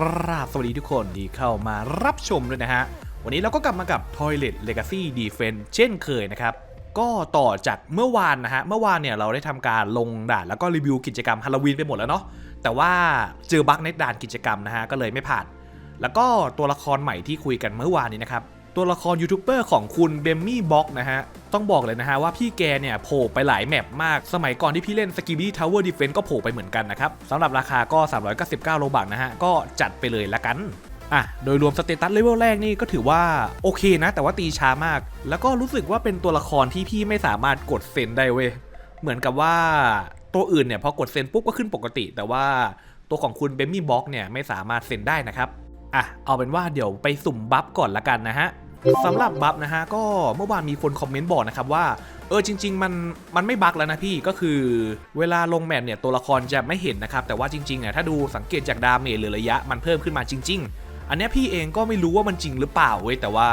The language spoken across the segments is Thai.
กราบสวัสดีทุกคนที่เข้ามารับชมด้วยนะฮะ วันนี้เราก็กลับมากับ Toilet Legacy Defense เช่นเคยนะครับ ก็ต่อจากเมื่อวานนะฮะ เมื่อวานเนี่ยเราได้ทำการลงด่านแล้วก็รีวิวกิจกรรมฮาโลวีนไปหมดแล้วเนาะ แต่ว่าเจอบั๊กในด่านกิจกรรมนะฮะ ก็เลยไม่ผ่าน แล้วก็ตัวละครใหม่ที่คุยกันเมื่อวานนี้นะครับ ตัวละครยูทูบเบอร์ของคุณเบมมี่บ็อกนะฮะ ต้องบอกเลยนะฮะว่าพี่แกเนี่ยโผล่ไปหลายแมปมาก สมัยก่อนที่พี่เล่น s k i b i Tower Defense ก็โผล่ไปเหมือนกันนะครับสำหรับราคาก็ 399 โลบักนะฮะ ก็จัดไปเลยละกันอะ โดยรวมสเตตัสเลเวลแรกนี่ก็ถือว่าโอเคนะ แต่ว่าตีช้ามาก แล้วก็รู้สึกว่าเป็นตัวละครที่พี่ไม่สามารถกดเซนได้เว้ย เหมือนกับว่าตัวอื่นเนี่ยพอกดเซนปุ๊บก็ขึ้นปกติ แต่ว่าตัวของคุณเบมมี่บ็อกเนี่ยไม่สามารถเซนได้นะครับ อะ เอาเป็นว่าเดี๋ยวไปสุ่มบัฟก่อนละกันนะฮะ สำหรับบัฟนะฮะก็เมื่อวานมีคนคอมเมนต์บอกนะครับว่าเออจริง ๆ มันมันไม่บักแล้วนะพี่ก็คือเวลาลงแมปเนี่ยตัวละครจะไม่เห็นนะครับ แต่ว่าจริงๆอะถ้าดูสังเกตจากดาเมจหรือระยะมันเพิ่มขึ้นมาจริง ๆ อันนี้พี่เองก็ไม่รู้ว่ามันจริงหรือเปล่าเว้ยแต่ว่า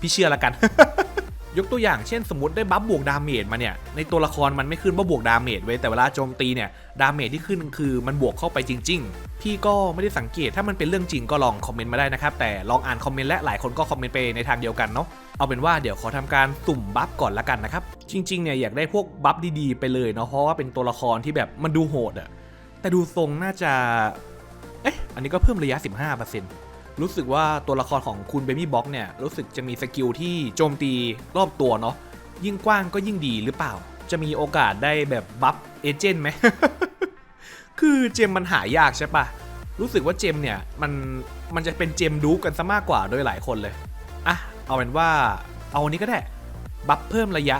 พี่เชื่อละกัน ยกตัวอย่างเช่นสมมติได้บัฟบวกดาเมจมาเนี่ยในตัวละครมันไม่ขึ้นว่าบวกดาเมจไว้แต่เวลาโจมตีเนี่ยดาเมจที่ขึ้นคือมันบวกเข้าไปจริง ๆ พี่ก็ไม่ได้สังเกตถ้ามันเป็นเรื่องจริงก็ลองคอมเมนต์มาได้นะครับแต่ลองอ่านคอมเมนต์และหลายคนก็คอมเมนต์ไปในทางเดียวกันเนาะเอาเป็นว่าเดี๋ยวขอทำการสุ่มบัฟก่อนละกันนะครับจริงๆเนี่ยอยากได้พวกบัฟดีๆไปเลยเนาะเพราะว่าเป็นตัวละครที่แบบมันดูโหดอะแต่ดูทรงน่าจะเอ๊ะอันนี้ก็เพิ่มระยะ 15% รู้สึกว่าตัวละครของคุณเบบี้บ็อกเนี่ยรู้สึกจะมีสกิลที่โจมตีรอบตัวเนาะยิ่งกว้างก็ยิ่งดีหรือเปล่า จะมีโอกาสได้แบบบัฟเอเจนต์ไหม คือเจมมันหายากใช่ปะรู้สึกว่าเจมเนี่ยมันมันจะเป็นเจมดูกันซะมากกว่าโดยหลายคนเลยอะเอาเป็นว่าเอาอันนี้ก็ได้บัฟเพิ่มระยะ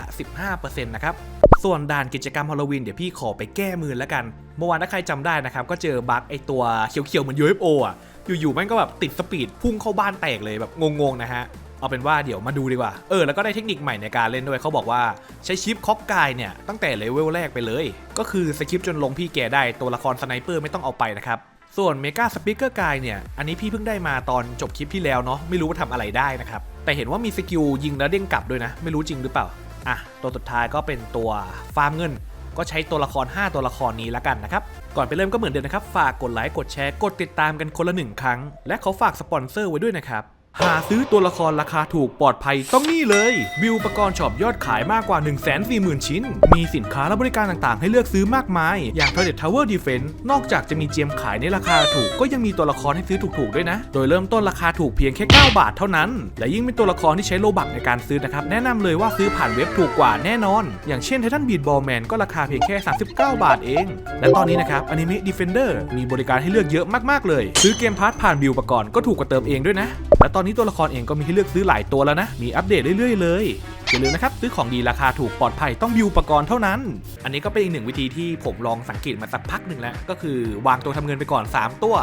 15%นะครับส่วนด่านกิจกรรมฮาโลวีนเดี๋ยวพี่ขอไปแก้มือแล้วกัน เมื่อวานถ้าใครจำได้นะครับ ก็เจอบั๊กไอตัวเขียวๆเหมือน UFO อะ อยู่ๆแม่งก็แบบติดสปีดพุ่งเข้าบ้านแตกเลยแบบงงๆนะฮะเอาเป็นว่าเดี๋ยวมาดูดีกว่า เออ แล้วก็ได้เทคนิคใหม่ในการเล่นด้วยเขาบอกว่าใช้ชิปคอกกายเนี่ย ตั้งแต่เลเวลแรกไปเลย ก็คือสกิปจนลงพี่แกได้ตัวละครสไนเปอร์ไม่ต้องเอาไปนะครับ ส่วนเมกาสปิเกอร์กายเนี่ย อันนี้พี่เพิ่งได้มาตอนจบคลิปที่แล้วเนาะไม่รู้ว่าทำอะไรได้นะครับ แต่เห็นว่ามีสกิลยิงแล้วเด้งกลับด้วยนะ ไม่รู้จริงหรือเปล่าอะตัวสุดท้ายก็เป็นตัวฟาร์มเงิน ก็ใช้ตัวละคร 5 ตัวละครนี้ละกันนะครับ ก่อนไปเริ่มก็เหมือนเดิมนะครับ ฝากกดไลค์กดแชร์กดติดตามกันคนละหนึ่งครั้ง และขอฝากสปอนเซอร์ไว้ด้วยนะครับ หาซื้อตัวละครราคาถูกปลอดภัยต้องนี่เลยบิวอุปกรณ์ช็อปยอดขายมากกว่า 1 4 0 0 0 0 ชิ้น มีสินค้าและบริการต่างๆ ให้เลือกซื้อมากมาย อย่าง Toilet Tower Defense นอกจากจะมีเจมขายในราคาถูกก็ยังมีตัวละครให้ซื้อถูกๆด้วยนะ โดยเริ่มต้นราคาถูกเพียงแค่ 9 บาทเท่านั้น และยิ่งเป็นตัวละครที่ใช้โลบักในการซื้อนะครับแนะนำเลยว่าซื้อผ่านเว็บถูกกว่าแน่นอน อย่างเช่น Titan Beat Ball Man ก็ราคาเพียงแค่ 39 บาทเอง และตอนนี้นะครับ Anime Defender มีบริการให้เลือกเยอะมากๆเลย ซื้อเกมพาร์ทผ่านบิวอุปกรณ์ก็ถูกกว่าเติมเองด้วยนะและตอนนี้ตัวละครเองก็มีให้เลือกซื้อหลายตัวแล้วนะ มีอัปเดตเรื่อยๆเลยอย่าลืมนะครับซื้อของดีราคาถูกปลอดภัยต้องบิวอุปกรณ์เท่านั้น อันนี้ก็เป็นอีกหนึ่งวิธีที่ผมลองสังเกตมาสักพักหนึ่งแล้ว ก็คือวางตัวทำเงินไปก่อน 3 ตัว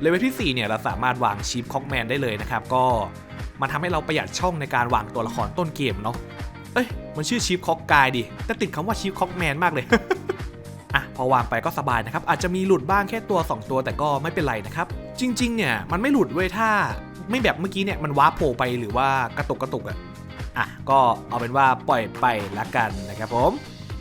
เลเวลที่ 4 เนี่ยเราสามารถวางชีฟคอกแมนได้เลยนะครับ ก็มันทำให้เราประหยัดช่องในการวางตัวละครต้นเกมเนาะเอ้ยมันชื่อชีฟคอกกายดิแต่ติดคำว่าชีฟคอกแมนมากเลยอะพอวางไปก็สบายนะครับ อาจจะมีหลุดบ้างแค่ตัว 2 ตัวแต่ก็ไม่เป็นไรนะครับ จริง ๆ เนี่ยมันไม่หลุดเว้ยถ้า ไม่แบบเมื่อกี้เนี่ยมันวาร์ปโผล่ไปหรือว่ากระตุกกระตุกอะอะก็เอาเป็นว่าปล่อยไปละกันนะครับผม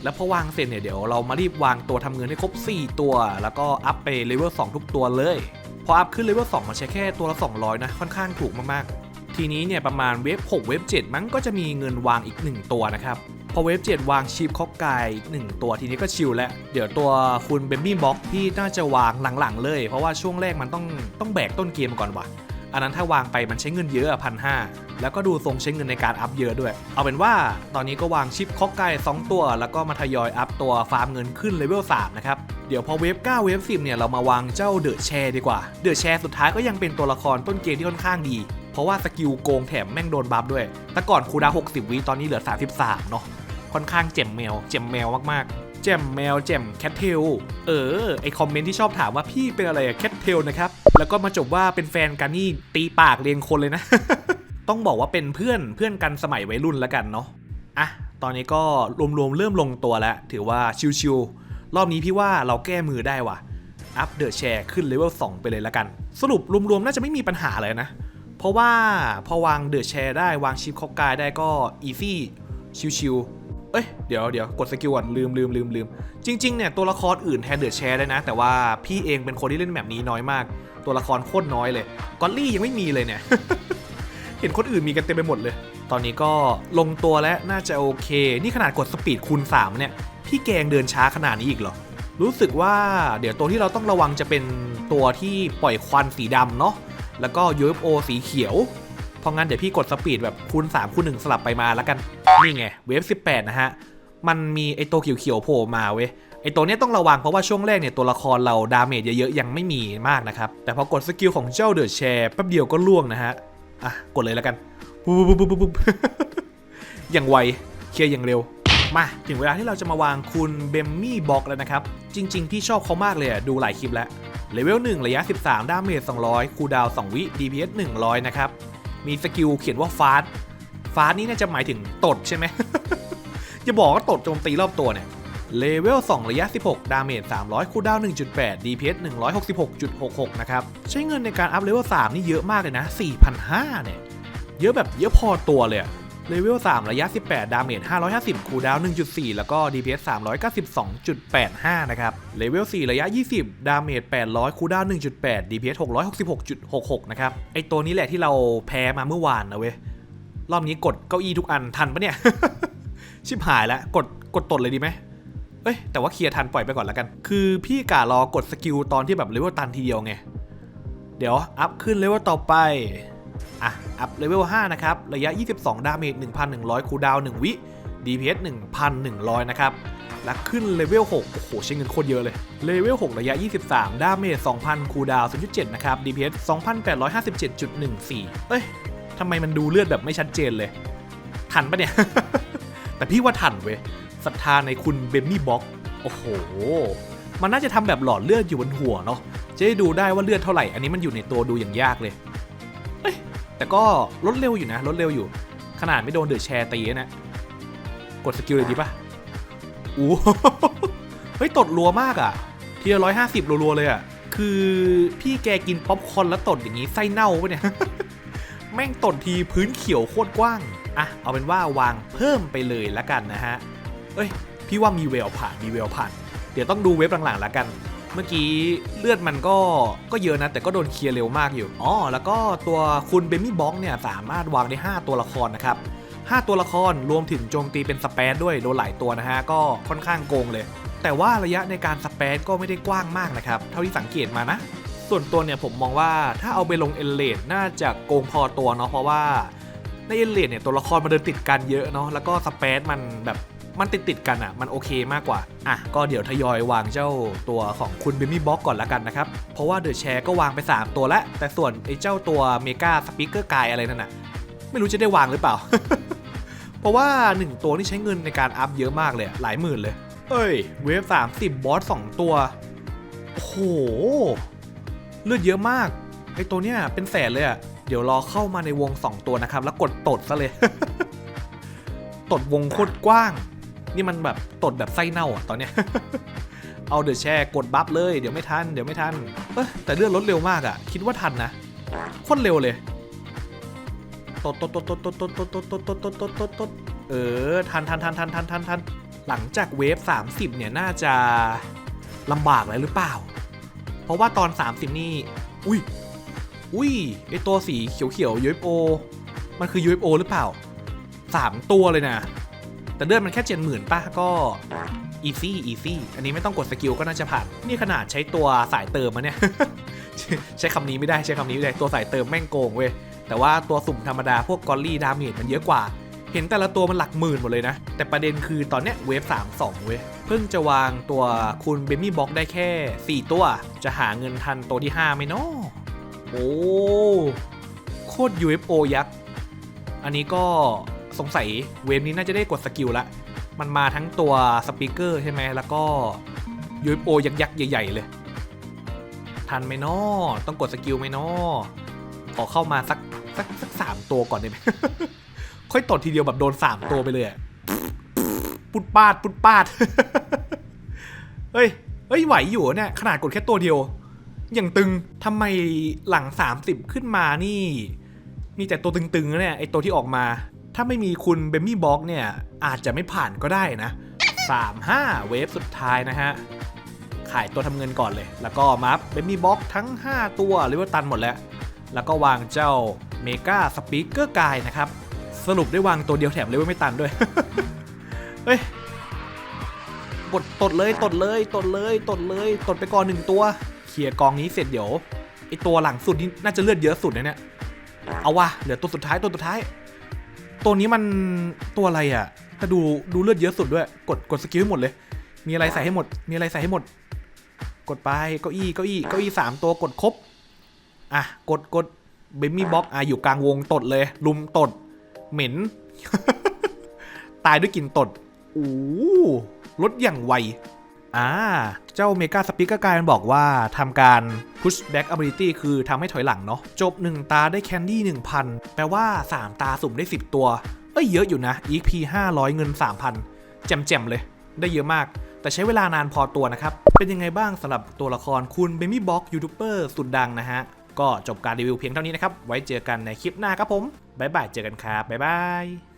แล้วพอวางเสร็จเนี่ยเดี๋ยวเรามารีบวางตัวทำเงินให้ครบ 4 ตัว แล้วก็อัพไปเลเวล2ทุกตัวเลย พออัพขึ้นเลเวล2มันใช้แค่ตัวละ 200 นะ ค่อนข้างถูกมากๆ ทีนี้เนี่ยประมาณเวฟ6เวฟ7 มั้งก็จะมีเงินวางอีก 1 ตัวนะครับพอเวฟ7วางชีพคอกกายอีกหนึ่งตัวทีนี้ก็ชิลแล้ว เดี๋ยวตัวคุณเบมบี้บ็อกพี่น่าจะวางหลังๆเลย เพราะว่าช่วงแรกมันต้องต้องแบกต้นเกมก่อนว่ะ อันนั้นถ้าวางไปมันใช้เงินเยอะพันห้าแล้วก็ดูทรงใช้เงินในการอัพเยอะด้วย เอาเป็นว่าตอนนี้ก็วางชิปคอกไก่2ตัว แล้วก็มาทยอยอัพตัวฟาร์มเงินขึ้นเลเวล3นะครับ เดี๋ยวพอเวฟ9เวฟ10เนี่ยเรามาวางเจ้าเดอะแชร์ดีกว่า เดอะแชร์สุดท้ายก็ยังเป็นตัวละครต้นเกมที่ค่อนข้างดี เพราะว่าสกิลโกงแถมแม่งโดนบัฟด้วย แต่ก่อนคูดา 60 วิตอนนี้เหลือ 33 เนาะ ค่อนข้างเจ็มแมว เจ็มแมวมากๆ เจมแมวเจมแคทเทลเออไอคอมเมนต์ที่ชอบถามว่าพี่เป็นอะไรอะแคทเทลนะครับ แล้วก็มาจบว่าเป็นแฟนกันนี่ตีปากเรียงคนเลยนะ ต้องบอกว่าเป็นเพื่อนเพื่อนกันสมัยวัยรุ่นแล้วกันเนาะอะตอนนี้ก็รวมๆเริ่มลงตัวแล้ว ถือว่าชิวๆรอบนี้พี่ว่าเราแก้มือได้ว่ะอัพเดอะแชร์ขึ้นเลเวล2ไปเลยแล้วกัน สรุปรวมๆน่าจะไม่มีปัญหาเลยนะ เพราะว่าพอวางเดอะแชร์ได้วางชิปคอกกายได้ก็อีซี่ชิวๆ เอ้ยเดี๋ยวเดี๋ยวกดสกิลก่อนลืมลืมลืมลืมจริงๆเนี่ยตัวละครอื่นแทนเดอะแชร์ได้นะ แต่ว่าพี่เองเป็นคนที่เล่นแบบนี้น้อยมาก ตัวละครโคตรน้อยเลยกอลลี่ยังไม่มีเลยเนี่ยเห็นคนอื่นมีกันเต็มไปหมดเลย ตอนนี้ก็ลงตัวแล้วน่าจะโอเค นี่ขนาดกดสปีดคูณ3เนี่ยพี่แกงเดินช้าขนาดนี้อีกเหรอรู้สึกว่าเดี๋ยวตัวที่เราต้องระวังจะเป็นตัวที่ปล่อยควันสีดำเนาะแล้วก็ UFO สีเขียว เพราะงั้นเดี๋ยวพี่กดสปีดแบบคูณ3คูณ1สลับไปมาแล้วกัน นี่ไงเวฟ18 นะฮะ มันมีไอตัวเขียวๆโผล่มาเว้ยไอตัวนี้ต้องระวังเพราะว่าช่วงแรกเนี่ยตัวละครเราดาเมจเยอะๆยังไม่มีมากนะครับ แต่พอกดสกิลของเจ้าเดือะแชร์แป๊บเดียวก็ล่วงนะฮะ อะ กดเลยแล้วกันปุ๊บปุ๊บปุ๊บปุ๊บอย่างไวเคลียร์อย่างเร็วมาถึงเวลาที่เราจะมาวางคุณเบมมี่บ็อกแล้วนะครับ จริง ๆ พี่ชอบเขามากเลยอะดูหลายคลิปแล้วเลเวล1ระยะ 13 ดาเมจ200 คูดาว 2 วิ DPS 100 นะครับ มีสกิลเขียนว่าฟาสฟาสนี่น่าจะหมายถึงตดใช่ไหมจะบอกว่าตดโจมตีรอบตัวเนี่ยเลเวล 2 ระยะ 16 ดาเมจ 300 คูดาวน์1.8 DPS 166.66 นะครับ ใช้เงินในการอัพเลเวล 3 นี่เยอะมากเลยนะ 4,500 เนี่ย เยอะแบบเยอะพอตัวเลยอะ เลเวล 3 ระยะ 18 ดาเมจ 550 คูดาวน์1.4 แล้วก็ DPS 392.85 นะครับ เลเวล 4 ระยะ 20 ดาเมจ 800 คูดาวน์1.8 DPS 666.66 นะครับ ไอตัวนี้แหละที่เราแพ้มาเมื่อวานนะเว้ย รอบนี้กดเก้าอี้ทุกอันทันปะเนี่ย ชิบหายแล้ว กดกดตดเลยดีไหมเอ้ย แต่ว่าเคลียร์ทันปล่อยไปก่อนแล้วกัน คือพี่กะรอกดสกิลตอนที่แบบเลเวลตันทีเดียวไง เดี๋ยวอัพขึ้นเลเวลต่อไป อะ อัพเลเวล 5 นะครับ ระยะ 22 ดาเมจ 1,100 คูดาว 1 วิ DPS 1,100 นะครับ และขึ้นเลเวล 6 โอ้โห ใช้เงินโคตรเยอะเลย เลเวล 6 ระยะ 23 ดาเมจ 2,000 คูดาว 0.7 นะครับ DPS 2,857.14 เอ้ยทำไมมันดูเลือดแบบไม่ชัดเจนเลย ทันปะเนี่ย แต่พี่ว่าทันเว้ยศรัทธาในคุณเบมมี่บ็อกโอ้โห มันน่าจะทำแบบหลอดเลือดอยู่บนหัวเนาะจะได้ดูได้ว่าเลือดเท่าไหร่ อันนี้มันอยู่ในตัวดูอย่างยากเลย แต่ก็ลดเร็วอยู่นะลดเร็วอยู่ ขนาดไม่โดนเดือดแชร์ตีนะกดสกิลเลยดีปะอู้เฮ้ยตดรัวมากอะ่ะ ทีละร้อยห้าสิบรัวๆเลยอะ่ะ คือพี่แกกินป๊อปคอร์นแล้วตดอย่างนี้ไส้เน่าปะเนี่ย แม่งตดทีพื้นเขียวโคตรกว้าง อะ เอาเป็นว่าวางเพิ่มไปเลยละกันนะฮะ เอ้ย พี่ว่ามีเวลผ่านมีเวลผ่าน เดี๋ยวต้องดูเว็บหลังๆละกัน เมื่อกี้เลือดมันก็ก็เยอะนะ แต่ก็โดนเคลียร์เร็วมากอยู่อ๋อแล้วก็ตัวคุณเบมี่บ็อกเนี่ยสามารถวางได้ 5 ตัวละครนะครับ5ตัวละครรวมถึงโจมตีเป็นสเปซด้วยโดนหลายตัวนะฮะก็ค่อนข้างโกงเลย แต่ว่าระยะในการสเปซก็ไม่ได้กว้างมากนะครับเท่าที่สังเกตมานะ ส่วนตัวเนี่ยผมมองว่าถ้าเอาไปลงเอเลดน่าจะโกงพอตัวเนาะเพราะว่าในเอเลดเนี่ยตัวละครมันเดินติดกันเยอะเนาะแล้วก็สเปซมันแบบ มันติดติดกันอะ่ะ มันโอเคมากกว่า อะ ก็เดี๋ยวทยอยวางเจ้าตัวของคุณเบมี่บ็อกก่อนละกันนะครับ เพราะว่าเดอะแชร์ก็วางไป 3 ตัวแล้ว แต่ส่วนไอ้เจ้าตัวเมกาสปีกเกอร์กายอะไรนั่นน่ะ ไม่รู้จะได้วางหรือเปล่า เพราะว่า 1 ตัวนี่ใช้เงินในการอัพเยอะมากเลย หลายหมื่นเลย เอ้ย เวฟ30บอส2ตัวโอ้โห เลือดเยอะมาก ไอ้ตัวเนี้ยเป็นแสนเลยอะเดี๋ยวรอเข้ามาในวง 2 ตัวนะครับ แล้วกดตดซะเลย ตดวงโคตรกว้าง นี่มันแบบตดแบบไส้เน่าอะตอนเนี้ย เอาเดอะแชร์กดบัฟเลยเดี๋ยวไม่ทันเดี๋ยวไม่ทันเอ้ยแต่เลือดลดเร็วมากอะ คิดว่าทันนะโคตรเร็วเลยตดตดตดตดตดตดตดตดตดตดตดตดตดตดเออทันทันทันทันทันทันทันหลังจากเวฟ 30 เนี่ยน่าจะลำบากเลยหรือเปล่า เพราะว่าตอน 30 นี่ อุ้ย อุ้ยไอตัวสีเขียวๆ UFO มันคือ UFO หรือเปล่า 3 ตัวเลยนะ แต่เลือดมันแค่เจ็ดหมื่นป่ะก็อีซี่อีซี่อันนี้ไม่ต้องกดสกิลก็น่าจะผ่านนี่ขนาดใช้ตัวสายเติมมาเนี่ยใช้คำนี้ไม่ได้ใช้คำนี้ไม่ได้ตัวสายเติมแม่งโกงเว้ยแต่ว่าตัวสุ่มธรรมดาพวกกอลลี่ดาเมจมันเยอะกว่า เห็นแต่ละตัวมันหลักหมื่นหมดเลยนะ แต่ประเด็นคือตอนเนี้ยเวฟ3 2เว้ยเพิ่งจะวางตัวคุณเบมี่บ็อกได้แค่ 4 ตัว จะหาเงินทันตัวที่5ไหมเนาะโอ้โคตร UFO ยักษ์อันนี้ก็ สงสัยเวฟนี้น่าจะได้กดสกิลละ มันมาทั้งตัวสปีกเกอร์ใช่ไหมแล้วก็ UFO ยักษ์ยักษ์ใหญ่ ๆ เลย ทันไหมนอต้องกดสกิลไหมนอขอเข้ามาสักสักสักสามตัวก่อนได้ไหมค่อยตดทีเดียวแบบโดนสามตัวไปเลยปุดปาดปุดปาดเฮ้ยเฮ้ยไหวอยู่เนี่ยขนาดกดแค่ตัวเดียวอย่างตึงทำไมหลัง 30 ขึ้นมานี่ มีแต่ตัวตึงๆเนี่ยไอตัวที่ออกมา ถ้าไม่มีคุณเบมมี่บ็อกเนี่ย อาจจะไม่ผ่านก็ได้นะ 3-5 เวฟสุดท้ายนะฮะ ขายตัวทำเงินก่อนเลย แล้วก็มัฟเบมมี่บ็อกทั้ง 5 ตัวเรียกว่าตันหมดแล้ว แล้วก็วางเจ้าเมกาสปีกเกอร์กายนะครับ สรุปได้วางตัวเดียวแถมเลยว่าไม่ตันด้วย เฮ้ยกดตดเลยตดเลยตดเลยตดเลยตดไปก่อนหนึ่งตัวเคลียร์กองนี้เสร็จเดี๋ยวไอตัวหลังสุดนี่น่าจะเลือดเยอะสุดนะเนี่ยเอาวะเหลือตัวสุดท้ายตัวสุดท้าย ตัวนี้มันตัวอะไรอะ ถ้าดูดูเลือดเยอะสุดด้วย กดกดสกิลให้หมดเลย มีอะไรใส่ให้หมด มีอะไรใส่ให้หมด กดไปเก้าอี้เก้าอี้เก้าอี้สามตัวกดครบ อะ กดกดเบมี่บ็อกอะอยู่กลางวงตดเลย ลุมตด เหม็น ตายด้วยกลิ่นตด โอ้ลดอย่างไว อ่า เจ้าเมกาสปีกเกอร์กายมันบอกว่าทำการ push back ability คือทำให้ถอยหลังเนาะ จบ 1 ตาได้แคนดี้ 1,000 แปลว่า 3 ตาสุ่มได้ 10 ตัว เอ้ยเยอะอยู่นะ EP 500 เงิน 3,000 แจ่มๆเลย ได้เยอะมาก แต่ใช้เวลานานพอตัวนะครับ เป็นยังไงบ้างสำหรับตัวละครคุณเบมี่บ็อกยูทูบเบอร์สุดดังนะฮะ ก็จบการรีวิวเพียงเท่านี้นะครับ ไว้เจอกันในคลิปหน้าครับผม บ๊ายบาย เจอกันครับ บ๊ายบาย